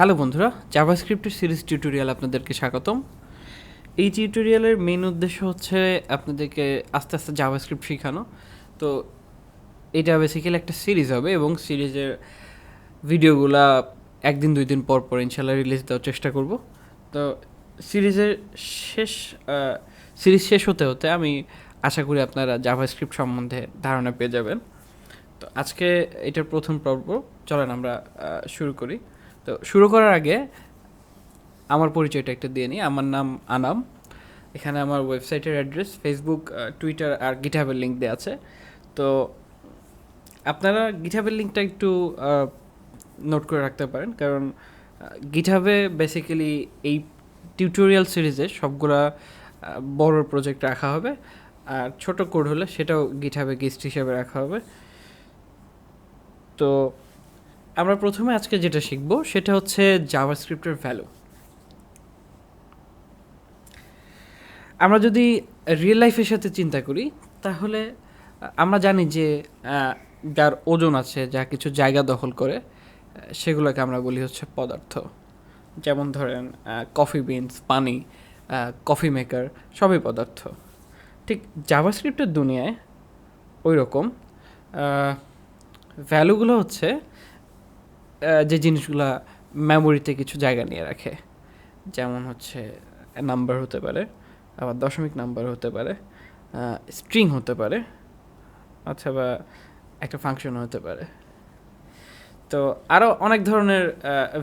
Hello বন্ধুরা জাভাস্ক্রিপ্টের series tutorial আপনাদেরকে স্বাগতম। এই টিউটোরিয়ালের মেইন উদ্দেশ্য হচ্ছে আপনাদেরকে আস্তে আস্তে জাভাস্ক্রিপ্ট শেখানো। তো এটা বেসিক্যালি একটা সিরিজ হবে এবং সিরিজের ভিডিওগুলা একদিন দুই দিন পর পর ইনশাল্লাহ রিলিজ দেওয়ার চেষ্টা করব। তো সিরিজের শেষ সিরিজ শেষ হতে হতে আমি আশা করি আপনারা জাভাস্ক্রিপ্ট সম্বন্ধে ধারণা পেয়ে যাবেন। তো আজকে এটার প্রথম পর্ব, চলেন আমরা শুরু করি। তো শুরু করার আগে আমার পরিচয়টা একটা দিয়ে নিই। আমার নাম আনাম। এখানে আমার ওয়েবসাইটের অ্যাড্রেস ফেসবুক টুইটার আর গিটহাবের লিঙ্ক দেওয়া আছে। তো আপনারা গিটহাবের লিঙ্কটা একটু নোট করে রাখতে পারেন। কারণ গিটহাবে বেসিক্যালি এই টিউটোরিয়াল সিরিজে সবগুলা বড় প্রজেক্ট রাখা হবে। আর ছোট কোড হলে সেটাও গিটহাবে গেস্ট হিসাবে রাখা হবে। তো আমরা প্রথমে আজকে যেটা শিখব সেটা হচ্ছে জাভাস্ক্রিপ্টের ভ্যালু আমরা যদি রিয়েল লাইফের সাথে চিন্তা করি, তাহলে আমরা জানি যে যার ওজন আছে, যা কিছু জায়গা দখল করে সেগুলোকে আমরা বলি হচ্ছে পদার্থ। যেমন ধরেন কফি বিনস পানি কফি মেকার সবই পদার্থ। ঠিক জাভাস্ক্রিপ্টের দুনিয়ায় ওই রকম ভ্যালুগুলো হচ্ছে যে জিনিসগুলা মেমোরিতে কিছু জায়গা নিয়ে রাখে। যেমন হচ্ছে নাম্বার হতে পারে, আবার দশমিক নাম্বার হতে পারে স্ট্রিং হতে পারে, অথবা একটা ফাংশন হতে পারে। তো আরও অনেক ধরনের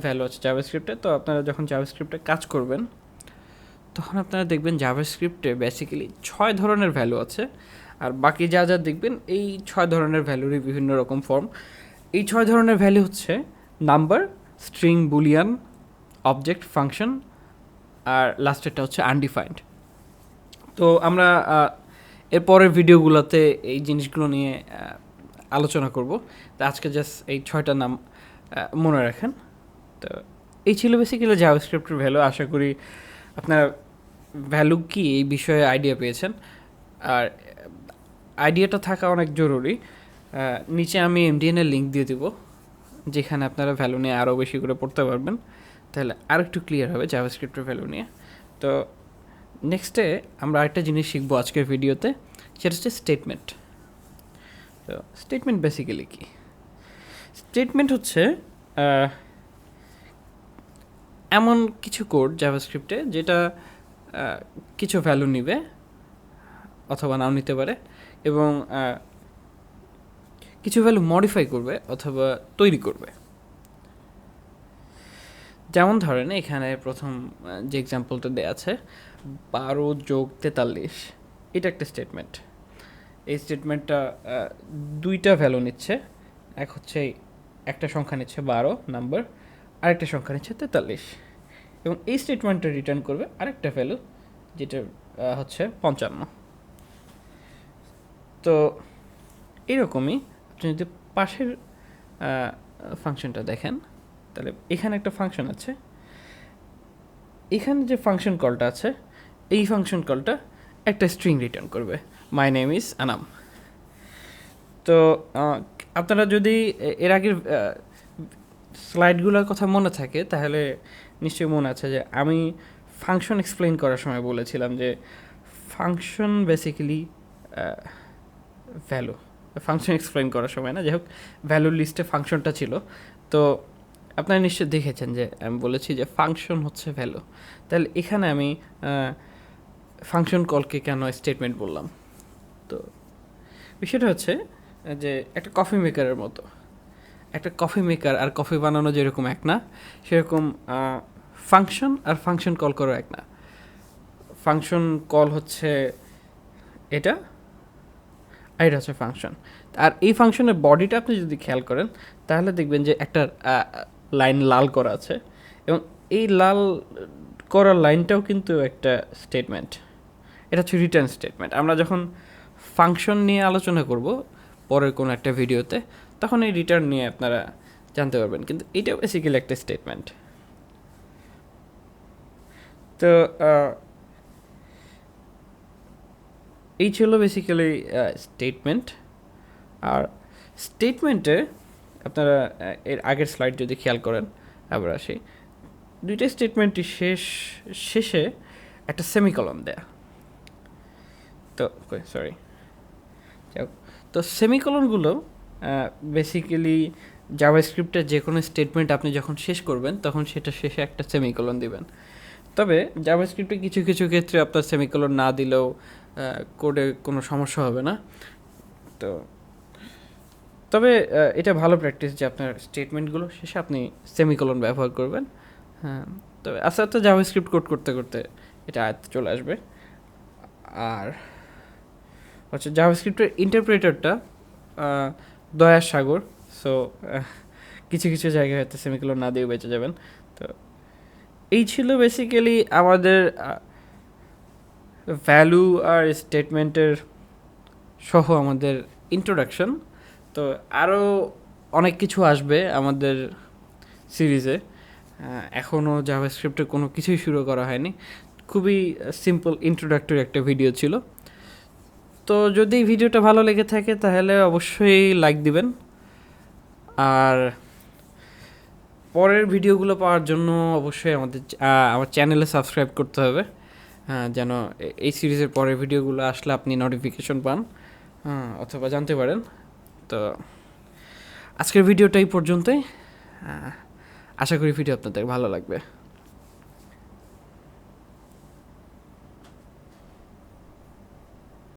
ভ্যালু আছে জাভাস্ক্রিপ্টে তো আপনারা যখন জাভাস্ক্রিপ্টে কাজ করবেন, তখন আপনারা দেখবেন জাভাস্ক্রিপ্টে বেসিক্যালি ছয় ধরনের ভ্যালু আছে। আর বাকি যা যা দেখবেন, এই ছয় ধরনের ভ্যালুরই বিভিন্ন রকম ফর্ম এই ছয় ধরনের ভ্যালু হচ্ছে number string boolean object function আর লাস্টেরটা হচ্ছে আনডিফাইন্ড তো আমরা আহ, এর পরের ভিডিওগুলোতে এই জিনিসগুলো নিয়ে আলোচনা করব। তো আজকে জাস্ট এই ছয়টা নাম মনে রাখেন। তো এই ছিল বেসিক্যালি জাভাস্ক্রিপ্টের ভ্যালু আশা করি আপনারা ভ্যালু কি এই বিষয়ে আইডিয়া পেয়েছেন। আর আইডিয়াটা থাকা অনেক জরুরি। নিচে আমি এমডিএন এর লিঙ্ক দিয়ে দিব। যেখানে আপনারা ভ্যালু নিয়ে আরও বেশি করে পড়তে পারবেন। তাহলে আর একটু ক্লিয়ার হবে জাভাস্ক্রিপ্টের ভ্যালু নিয়ে। তো নেক্সটে আমরা আরেকটা জিনিস শিখব আজকের ভিডিওতে সেটা হচ্ছে স্টেটমেন্ট তো স্টেটমেন্ট বেসিক্যালি কি? স্টেটমেন্ট হচ্ছে এমন কিছু কোড জাভাস্ক্রিপ্টে যেটা কিছু ভ্যালু নিবে, অথবা নাও নিতে পারে এবং কিছু ভ্যালু মডিফাই করবে অথবা তৈরি করবে। যেমন ধরেন এখানে প্রথম যে এক্সাম্পলটা দেওয়া আছে, বারো যোগ তেতাল্লিশ, এটা একটা স্টেটমেন্ট এই স্টেটমেন্টটা দুইটা ভ্যালু নিচ্ছে, এক হচ্ছে একটা সংখ্যা নিচ্ছে বারো নাম্বার আরেকটা সংখ্যা নিচ্ছে তেতাল্লিশ। এবং এই স্টেটমেন্টটা রিটার্ন করবে আরেকটা ভ্যালু যেটা হচ্ছে পঞ্চান্ন। তো, এরকমই যদি পাশের ফাংশনটা দেখেন, তাহলে এখানে একটা ফাংশন আছে। এখানে যে ফাংশন কলটা আছে, এই ফাংশন কলটা একটা স্ট্রিং রিটার্ন করবে। My name is Anam. তো আপনারা যদি এর আগের স্লাইডগুলোর কথা মনে থাকে, তাহলে নিশ্চয়ই মনে আছে যে আমি ফাংশন এক্সপ্লেন করার সময় বলেছিলাম যে function basically value. Function explain করার সময় না যাই হোক ভ্যালুর লিস্টে ফাংশনটা ছিল। তো আপনারা নিশ্চয়ই দেখেছেন যে, আমি বলেছি যে ফাংশন হচ্ছে ভ্যালু তাহলে এখানে আমি ফাংশন কলকে কেন স্টেটমেন্ট বললাম? তো বিষয়টা হচ্ছে যে একটা কফি মেকারের মতো। একটা কফি মেকার আর কফি বানানো যেরকম এক না, সেরকম ফাংশন আর ফাংশন কল করো এক না। ফাংশন কল হচ্ছে এটা এটা হচ্ছে ফাংশন আর এই ফাংশনের বডিটা আপনি যদি খেয়াল করেন, তাহলে দেখবেন যে একটা লাইন লাল করা আছে এবং এই লাল করার লাইনটাও কিন্তু একটা স্টেটমেন্ট এটা হচ্ছে রিটার্ন স্টেটমেন্ট আমরা যখন ফাংশন নিয়ে আলোচনা করব পরের কোনো একটা ভিডিওতে তখন এই রিটার্ন নিয়ে আপনারা জানতে পারবেন। কিন্তু এটা বেসিক্যালি একটা স্টেটমেন্ট তো এই ছিল বেসিক্যালি স্টেটমেন্ট আর স্টেটমেন্টে আপনারা এর আগের স্লাইড যদি খেয়াল করেন, আবার আসি। দুইটা স্টেটমেন্টটি শেষ, শেষে একটা সেমিকলন দেয়া। তো সরি তো সেমিকলনগুলো বেসিক্যালি জাভাস্ক্রিপ্টের যে কোনো স্টেটমেন্ট আপনি যখন শেষ করবেন, তখন সেটা শেষে একটা সেমিকলন দিবেন। তবে জাভাস্ক্রিপ্টে কিছু কিছু ক্ষেত্রে আপনার সেমিকলন না দিলেও কোডে কোনো সমস্যা হবে না। তো তবে এটা ভালো প্র্যাকটিস যে আপনার স্টেটমেন্টগুলো শেষে আপনি সেমিকলন ব্যবহার করবেন। হ্যাঁ তবে আস্তে আস্তে জাভাস্ক্রিপ্ট কোড করতে করতে এটা আয়ত্তে চলে আসবে। আর হচ্ছে জাভাস্ক্রিপ্টের ইন্টারপ্রেটারটা দয়ার সাগর সো কিছু কিছু জায়গায় হয়তো সেমিকলন না দিয়ে বেঁচে যাবেন। তো এই ছিল বেসিক্যালি আমাদের ভ্যালু আর স্টেটমেন্টের সহ আমাদের ইন্ট্রোডাকশন তো আরও অনেক কিছু আসবে আমাদের সিরিজে এখনও জাভাস্ক্রিপ্টের কোনো কিছুই শুরু করা হয়নি। খুবই সিম্পল ইন্ট্রোডাক্টরি একটা ভিডিও ছিল। তো যদি ভিডিওটা ভালো লেগে থাকে, তাহলে অবশ্যই লাইক দিবেন। আর পরের ভিডিওগুলো পাওয়ার জন্য অবশ্যই আমাদের আমার চ্যানেলে সাবস্ক্রাইব করতে হবে। যেন এ- এই সিরিজের পরের ভিডিওগুলো আসলে আপনি নোটিফিকেশন পান। হ্যাঁ অথবা জানতে পারেন। তো আজকের ভিডিওটা এই পর্যন্তই। আহ, আশা করি ভিডিও আপনাদের ভালো লাগবে।